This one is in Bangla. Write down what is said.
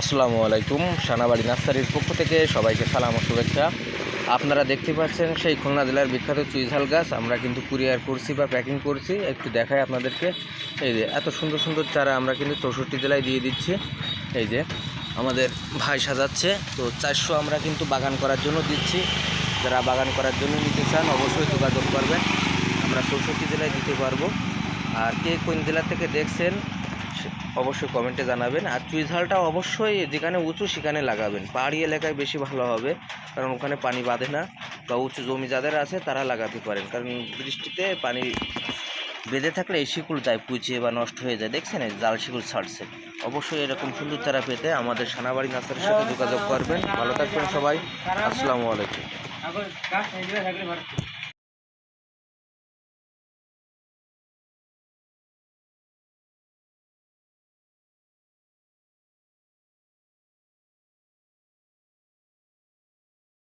আসসালামু আলাইকুম, সানাবাড়ি নার্সারির পক্ষ থেকে সবাইকে সালাম ও শুভেচ্ছা। আপনারা দেখতে পাচ্ছেন সেই খুলনা জেলার বিখ্যাত চুইঝাল গাছ। আমরা কিন্তু কুরিয়ার করছি বা প্যাকিং করছি। একটু দেখাই আপনাদেরকে। এই যে, এত সুন্দর সুন্দর চারা আমরা কিন্তু চৌষট্টি জেলায় দিয়ে দিচ্ছি। এই যে, আমাদের ভাই সাজাচ্ছে। তো চারশো আমরা কিন্তু বাগান করার জন্য দিচ্ছি। যারা বাগান করার জন্য নিতে চান অবশ্যই যোগাযোগ করবেন। আমরা চৌষট্টি জেলায় দিতে পারব। আর কে কোন জেলা থেকে দেখছেন অবশ্যই কমেন্টে জানাবেন। আর চুইঝালটা অবশ্যই যেখানে উঁচু সেখানে লাগাবেন। পাহাড়ি এলাকায় বেশি ভালো হবে, কারণ ওখানে পানি বাঁধে না বা উঁচু জমি যাদের আছে তারা লাগাতে পারেন। কারণ বৃষ্টিতে পানি বেঁধে থাকলে এই শিকুল যায় পুচিয়ে বা নষ্ট হয়ে যায়। দেখছেন জাল শিকুল ছাড়ছে। অবশ্যই এরকম সুন্দর চারা পেতে আমাদের সানাবাড়ি নার্সারির সাথে যোগাযোগ করবেন। ভালো থাকবেন সবাই। আসসালামু আলাইকুম।